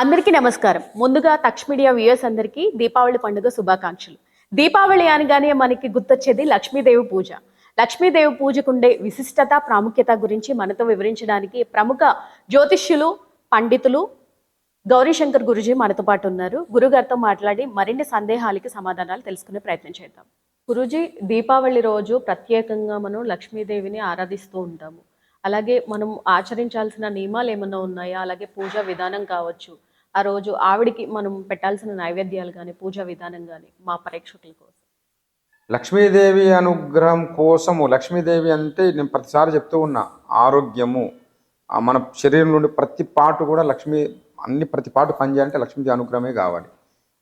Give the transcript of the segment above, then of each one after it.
అందరికీ నమస్కారం. ముందుగా తక్ష మీడియా వ్యూయర్స్ అందరికీ దీపావళి పండుగ శుభాకాంక్షలు. దీపావళి అనగానే మనకి గుర్తొచ్చేది లక్ష్మీదేవి పూజ. లక్ష్మీదేవి పూజకుండే విశిష్టత ప్రాముఖ్యత గురించి మనతో వివరించడానికి ప్రముఖ జ్యోతిష్యులు పండితులు గౌరీశంకర్ గురుజీ మనతో పాటు ఉన్నారు. గురుగారితో మాట్లాడి మరిన్ని సందేహాలకి సమాధానాలు తెలుసుకునే ప్రయత్నం చేద్దాం. గురుజీ దీపావళి రోజు ప్రత్యేకంగా మనం లక్ష్మీదేవిని ఆరాధిస్తూ ఉంటాము. అలాగే మనం ఆచరించాల్సిన నియమాలు ఏమైనా ఉన్నాయా? అలాగే పూజా విధానం కావచ్చు. ఆ రోజు ఆవిడికి మనం పెట్టాల్సిన నైవేద్యాలు కానీ పూజా విధానం కానీ మా ప్రేక్షకుల కోసం. లక్ష్మీదేవి అనుగ్రహం కోసము లక్ష్మీదేవి అంటే నేను ప్రతిసారి చెప్తూ ఉన్నా ఆరోగ్యము. మన శరీరంలోని ప్రతి పాటు కూడా లక్ష్మీ అన్ని ప్రతి పాటు పనిచేయాలంటే లక్ష్మీదేవి అనుగ్రహమే కావాలి.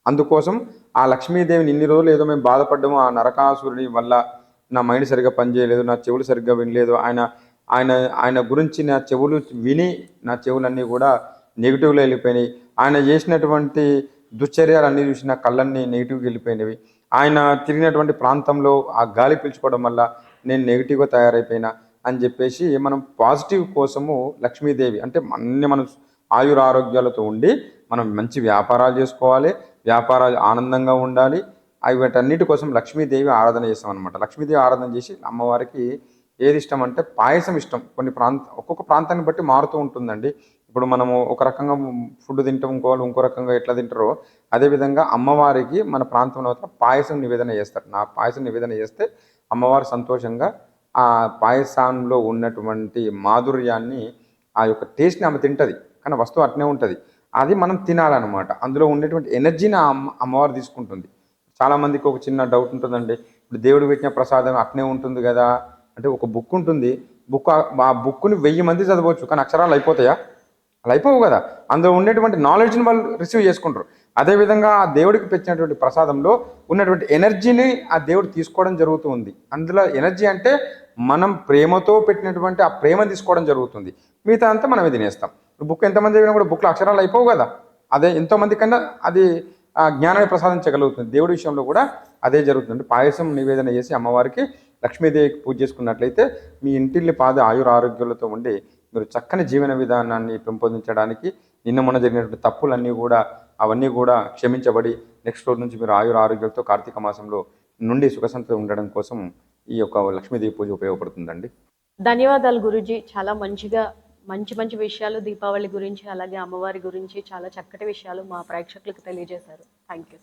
అందుకోసం ఆ లక్ష్మీదేవిని ఇన్ని రోజులు ఏదో మేము బాధపడ్డాము ఆ నరకాసురుని వల్ల నా మైండ్ సరిగ్గా పనిచేయలేదు నా చెవులు సరిగ్గా వినలేదు ఆయన ఆయన ఆయన గురించి నా చెవులు విని నా చెవులన్నీ కూడా నెగిటివ్లో వెళ్ళిపోయినాయి. ఆయన చేసినటువంటి దుశ్చర్యాలన్నీ చూసి నా కళ్ళన్నీ నెగిటివ్గా వెళ్ళిపోయినవి. ఆయన తిరిగినటువంటి ప్రాంతంలో ఆ గాలి పీల్చుకోవడం వల్ల నేను నెగిటివ్గా తయారైపోయినా అని చెప్పేసి మనం పాజిటివ్ కోసము లక్ష్మీదేవి అంటే అన్ని మనం ఆయుర ఆరోగ్యాలతో ఉండి మనం మంచి వ్యాపారాలు చేసుకోవాలి వ్యాపారాలు ఆనందంగా ఉండాలి. అవి వాటన్నిటి కోసం లక్ష్మీదేవి ఆరాధన చేస్తాం అనమాట లక్ష్మీదేవి ఆరాధన చేసి అమ్మవారికి ఏది ఇష్టం అంటే పాయసం ఇష్టం. కొన్ని ప్రాంత ఒక్కొక్క ప్రాంతాన్ని బట్టి మారుతూ ఉంటుందండి. ఇప్పుడు మనము ఒక రకంగా ఫుడ్ తింటాం ఇంకో వాళ్ళు ఇంకో రకంగా ఎట్లా తింటారో అదేవిధంగా అమ్మవారికి మన ప్రాంతంలో పాయసం నివేదన చేస్తారు. నా పాయసం నివేదన చేస్తే అమ్మవారు సంతోషంగా ఆ పాయసంలో ఉన్నటువంటి మాధుర్యాన్ని ఆ యొక్క టేస్ట్ని ఆమె తింటుంది. కానీ వస్తువు అట్నే ఉంటుంది. అది మనం తినాలన్నమాట. అందులో ఉండేటువంటి ఎనర్జీని ఆ అమ్మ అమ్మవారు తీసుకుంటుంది. చాలామందికి ఒక చిన్న డౌట్ ఉంటుందండి. ఇప్పుడు దేవుడు పెట్టిన ప్రసాదం అట్నే ఉంటుంది కదా అంటే ఒక బుక్ ఉంటుంది. బుక్ ఆ బుక్ని వెయ్యి మంది చదవచ్చు కానీ అక్షరాలు అయిపోతాయా? అలా అయిపోవు కదా. అందులో ఉండేటువంటి నాలెడ్జ్ని వాళ్ళు రిసీవ్ చేసుకుంటారు. అదేవిధంగా ఆ దేవుడికి పెట్టినటువంటి ప్రసాదంలో ఉన్నటువంటి ఎనర్జీని ఆ దేవుడు తీసుకోవడం జరుగుతుంది. అందులో ఎనర్జీ అంటే మనం ప్రేమతో పెట్టినటువంటి ఆ ప్రేమ తీసుకోవడం జరుగుతుంది. మిగతా అంతా మనమే తినేస్తాం. బుక్ ఎంతమంది చదివినా కూడా బుక్లో అక్షరాలు అయిపోవు కదా. అదే ఎంతోమంది కన్నా అది జ్ఞానాన్ని ప్రసాదించగలుగుతుంది. దేవుడి విషయంలో కూడా అదే జరుగుతుంది పాయసం నివేదన చేసి అమ్మవారికి లక్ష్మీదేవికి పూజ చేసుకున్నట్లయితే మీ ఇంటిల్లి పాద ఆయుర ఆరోగ్యాలతో ఉండి మీరు చక్కని జీవన విధానాన్ని పెంపొందించడానికి నిన్న మొన్న జరిగినటువంటి తప్పులన్నీ కూడా అవన్నీ కూడా క్షమించబడి నెక్స్ట్ రోజు నుంచి మీరు ఆయుర ఆరోగ్యాలతో కార్తీక మాసంలో నుండి సుఖసంతో ఉండడం కోసం ఈ యొక్క లక్ష్మీదేవి పూజ ఉపయోగపడుతుందండి. ధన్యవాదాలు గురుజీ. చాలా మంచిగా మంచి మంచి విషయాలు దీపావళి గురించి అలాగే అమ్మవారి గురించి చాలా చక్కటి విషయాలు మా ప్రేక్షకులకు తెలియజేశారు. Thank you